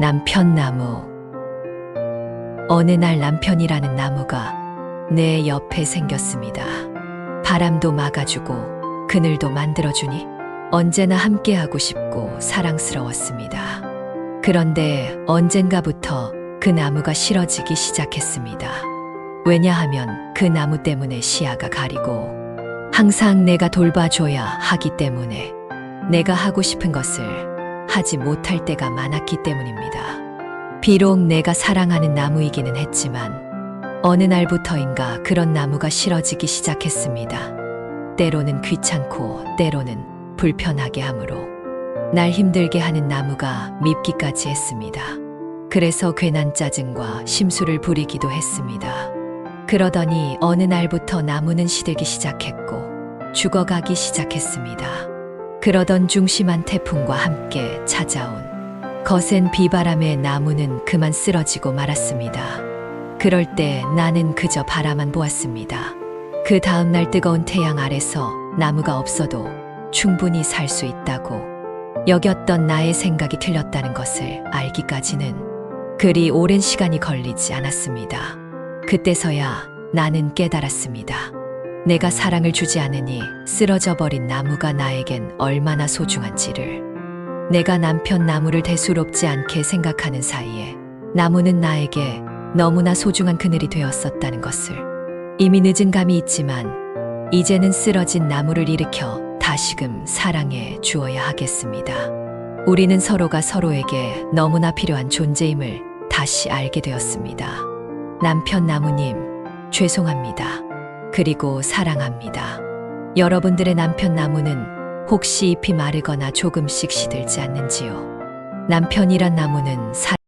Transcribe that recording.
남편 나무. 어느 날 남편이라는 나무가 내 옆에 생겼습니다. 바람도 막아주고 그늘도 만들어주니 언제나 함께하고 싶고 사랑스러웠습니다. 그런데 언젠가부터 그 나무가 싫어지기 시작했습니다. 왜냐하면 그 나무 때문에 시야가 가리고 항상 내가 돌봐줘야 하기 때문에 내가 하고 싶은 것을 하지 못할 때가 많았기 때문입니다. 비록 내가 사랑하는 나무이기는 했지만 어느 날부터인가 그런 나무가 싫어지기 시작했습니다. 때로는 귀찮고 때로는 불편하게 하므로 날 힘들게 하는 나무가 밉기까지 했습니다. 그래서 괜한 짜증과 심술을 부리기도 했습니다. 그러더니 어느 날부터 나무는 시들기 시작했고 죽어가기 시작했습니다. 그러던 중심한 태풍과 함께 찾아온 거센 비바람에 나무는 그만 쓰러지고 말았습니다. 그럴 때 나는 그저 바라만 보았습니다. 그 다음날 뜨거운 태양 아래서 나무가 없어도 충분히 살 수 있다고 여겼던 나의 생각이 틀렸다는 것을 알기까지는 그리 오랜 시간이 걸리지 않았습니다. 그때서야 나는 깨달았습니다. 내가 사랑을 주지 않으니 쓰러져 버린 나무가 나에겐 얼마나 소중한지를. 내가 남편 나무를 대수롭지 않게 생각하는 사이에 나무는 나에게 너무나 소중한 그늘이 되었었다는 것을. 이미 늦은 감이 있지만 이제는 쓰러진 나무를 일으켜 다시금 사랑해 주어야 하겠습니다. 우리는 서로가 서로에게 너무나 필요한 존재임을 다시 알게 되었습니다. 남편 나무님, 죄송합니다. 그리고 사랑합니다. 여러분들의 남편 나무는 혹시 잎이 마르거나 조금씩 시들지 않는지요? 남편이란 나무는 사